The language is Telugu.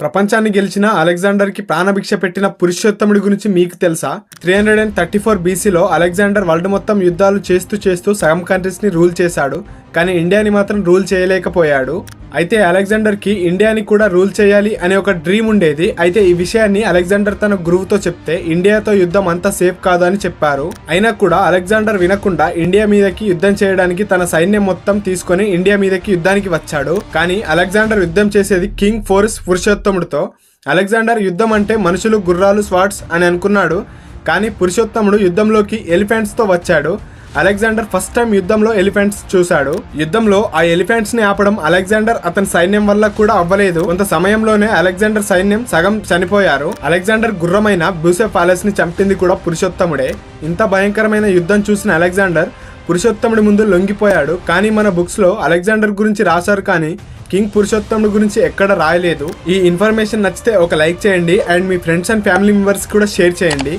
ప్రపంచాన్ని గెలిచిన అలెగ్జాండర్కి ప్రాణభిక్ష పెట్టిన పురుషోత్తముడి గురించి మీకు తెలుసా? Three hundred and thirty four బీసీలో అలెగ్జాండర్ వరల్డ్ మొత్తం యుద్ధాలు చేస్తూ చేస్తూ సగం కంట్రీస్ని రూల్ చేశాడు. కానీ ఇండియాని మాత్రం రూల్ చేయలేకపోయాడు. అయితే అలెగ్జాండర్కి ఇండియాని కూడా రూల్ చేయాలి అనే ఒక డ్రీమ్ ఉండేది. అయితే ఈ విషయాన్ని అలెగ్జాండర్ తన గురువుతో చెప్తే ఇండియాతో యుద్ధం అంత సేఫ్ కాదు అని చెప్పారు. అయినా కూడా అలెగ్జాండర్ వినకుండా ఇండియా మీదకి యుద్ధం చేయడానికి తన సైన్యం మొత్తం తీసుకొని ఇండియా మీదకి యుద్ధానికి వచ్చాడు. కానీ అలెగ్జాండర్ యుద్ధం చేసేది కింగ్ ఫోర్స్ పురుషోత్తముడితో. అలెగ్జాండర్ యుద్ధం అంటే మనుషులు గుర్రాలు స్వాట్స్ అని అనుకున్నాడు. కానీ పురుషోత్తముడు యుద్ధంలోకి ఎలిఫెంట్స్తో వచ్చాడు. అలెగ్జాండర్ ఫస్ట్ టైం యుద్ధంలో ఎలిఫెంట్స్ చూశాడు. యుద్ధంలో ఆ ఎలిఫెంట్స్ని ఆపడం అలెగ్జాండర్ అతని సైన్యం వల్ల కూడా అవ్వలేదు. కొంత సమయంలోనే అలెగ్జాండర్ సైన్యం సగం చనిపోయారు. అలెగ్జాండర్ గుర్రమైన బ్యూసెఫ్ ప్యాలెస్ని చంపింది కూడా పురుషోత్తముడే. ఇంత భయంకరమైన యుద్ధం చూసిన అలెగ్జాండర్ పురుషోత్తముడి ముందు లొంగిపోయాడు. కానీ మన బుక్స్లో అలెగ్జాండర్ గురించి రాశారు కానీ కింగ్ పురుషోత్తముడి గురించి ఎక్కడ రాయలేదు. ఈ ఇన్ఫర్మేషన్ నచ్చితే ఒక లైక్ చేయండి అండ్ మీ ఫ్రెండ్స్ అండ్ ఫ్యామిలీ మెంబర్స్ కూడా షేర్ చేయండి.